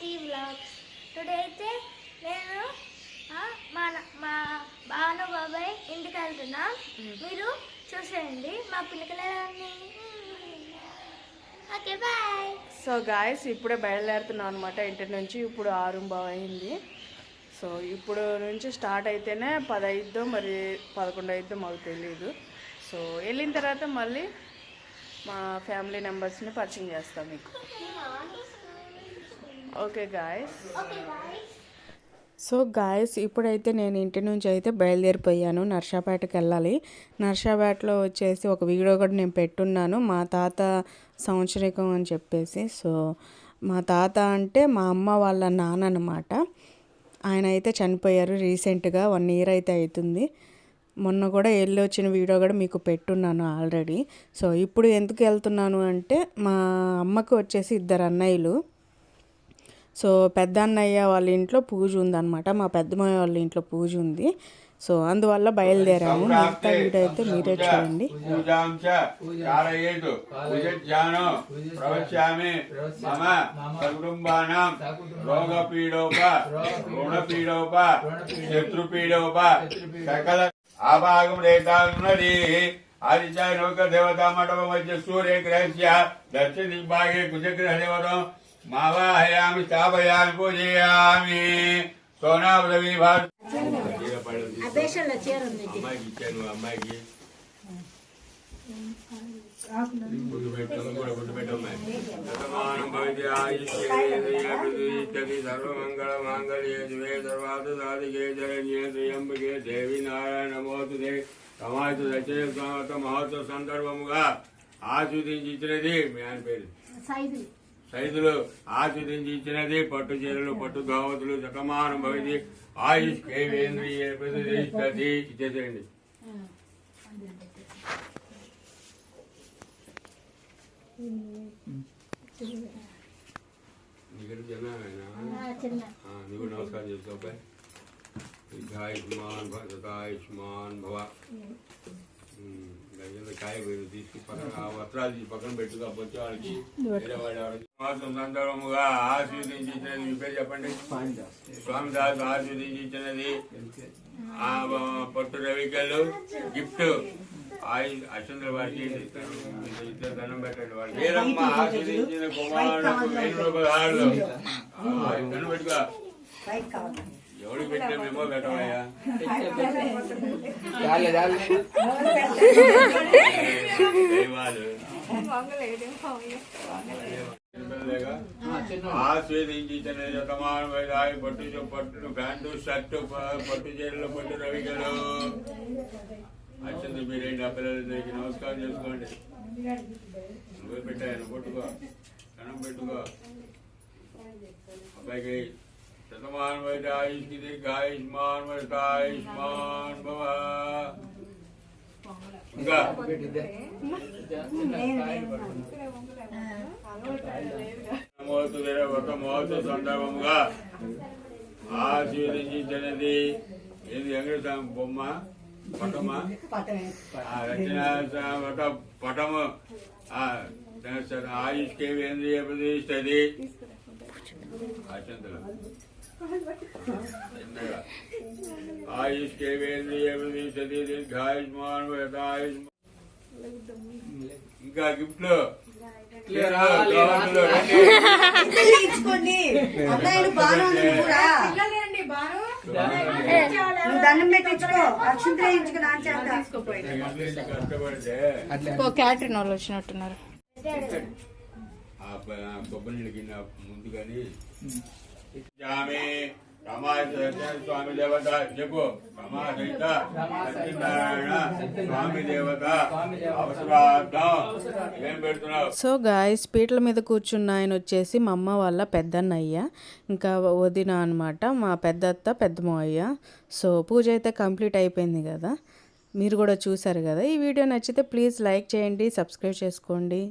Tea vlogs today అయితే నేను మా మా బాను బాబాయ్ ఇంటికి వెళ్తున్నా. మీరు చూసేయండి. మా పిల్లకలన్నీ ఓకే బాయ్. సో గాయస్ ఇప్పుడే బయలుదేరుతున్నాం అనమాట ఇంటి నుంచి ఇప్పుడు ఆరు అయింది. సో ఇప్పుడు నుంచి స్టార్ట్ అయితేనే పది అయిద్దో మరి పదకొండు అయిద్దో మాకు తెలియదు సో వెళ్ళిన తర్వాత మళ్ళీ మా ఫ్యామిలీ మెంబర్స్ని పరిచయం చేస్తాం మీకు. ఓకే గాయస్ సో గాయస్ ఇప్పుడైతే నేను ఇంటి నుంచి అయితే బయలుదేరిపోయాను నర్సాపేటకి వెళ్ళాలి. నర్సాపేటలో వచ్చేసి ఒక వీడియో కూడా నేను పెట్టున్నాను మా తాత సంవత్సరికం అని చెప్పేసి. సో మా తాత అంటే మా అమ్మ వాళ్ళ నాన్న అనమాట ఆయన అయితే చనిపోయారు రీసెంట్గా వన్ ఇయర్ అయితే అవుతుంది. మొన్న కూడా వెళ్ళి వచ్చిన వీడియో కూడా మీకు పెట్టున్నాను ఆల్రెడీ. సో ఇప్పుడు ఎందుకు వెళ్తున్నాను అంటే మా అమ్మకు వచ్చేసి ఇద్దరు అన్నయ్యలు. సో పెద్ద అన్నయ్య వాళ్ళ ఇంట్లో పూజ ఉందన్నమాట. మా పెద్దమ్మ వాళ్ళ ఇంట్లో పూజ ఉంది. సో అందువల్ల బయలుదేరాము. మిగతా అయితే మీరే చూడండి. కుటుంబానాం రోగపీడోప రుణపీడోప శత్రుపీడోప సకల ఆభాగం రేటాన్నది ఆదిత్య నౌక దేవతా మండపం మధ్య సూర్యగ్రహస్య దక్షిణ భాగే కుజగ్రహ దేవతం மாவாயாமி ஸ்தாபயாமி பூஜையாமி సోనాభి అమ్మాయికి సర్వమంగళ మాంగళ్యే దివే సర్వాత సాధికే శరణ్యే శ్రియంబికే దేవి నారాయణ మోతుదే సమాజ దశ మహోత్సవ సందర్భముగా ఆస్వాదించినది మీ ఆయన పేరు సైదులు ఆస్వాదించి ఇచ్చినది పట్టు చీరలు పట్టు ధావతులు శతమానం భవతి ఆయుష్ కేవేంద్రియ ఇచ్చేసేయండి. నీకు నమస్కారం చేసుకోపై దీర్ఘాయుష్మాన్ భవ సదాయుష్మాన్ భవ. కాయ తీసుకు పక్కన ఆ వస్త్రాలు తీసి పక్కన పెట్టుగా వచ్చే వాళ్ళకి వేరే మాసం సందర్భముగా ఆస్వాదించి ఇచ్చినది మీ పేరు చెప్పండి స్వామి దాస్ ఆస్వాదించి ఇచ్చినది ఆ పట్టు రవికలు గిఫ్ట్ ఆయి అశ్వంతుల వారికి ఇస్తారు. మీకు ఇద్దరు దండం పెట్టండి వారికి వీరమ్మ ఆస్వాదించిన కుమారుడు వెయ్యి రూపాయలు ఆ, దండం పెట్టుకో ఎవరికి పెట్టినా మేమో పెట్టవయ్యా దైవాలు ఆస్వాదించి ఇచ్చిన జతమాన వైదాయి పట్టు పట్టు ప్యాంటు షర్టు పట్టు చీరలు పట్టు రవికలు అచ్చంది మీరేంటి పిల్లలకి నమస్కారం చేసుకోండి నువ్వే పెట్టాను కొట్టుకో కణం పెట్టుకో. అబ్బాయికి శతమాన్ వైద్య ఆయుష్కి దీర్ఘాయుష్మాన్ వైద్య ఆయుష్మాన్ భవ ఇంకా ఒక మోతు సందర్భముగా ఆశీర్వదించినది ఏది వెంకటస్వామి బొమ్మ పటమా ఆ రచన పటము ఆ ఆయుష్ కేంద్రీయ ప్రతిష్టది ఆయుష్ కేంద్రీయ ప్రతిష్టది దీర్ఘాయుష్మాన్ ఆయుష్మాన్ ఇంకా గిఫ్ట్ కూడా దండం పెట్టించుకో నా చేత వాళ్ళు వచ్చినట్టున్నారు కొబ్బరి ముందు కానీ జామే స్వామి దేవత చెప్పు సత్యనారాయణ స్వామి దేవత అవసరార్థం ఏం పెడుతున్నావు? సో గాయస్ పీటల మీద కూర్చున్న ఆయన వచ్చేసి మా అమ్మ వాళ్ళ పెద్దన్నయ్య. ఇంకా వదిన అనమాట మా పెద్దత్త పెద్దమ్మయ్య సో పూజ అయితే కంప్లీట్ అయిపోయింది కదా. మీరు కూడా చూసారు కదా. ఈ వీడియో నచ్చితే ప్లీజ్ లైక్ చేయండి సబ్స్క్రైబ్ చేసుకోండి.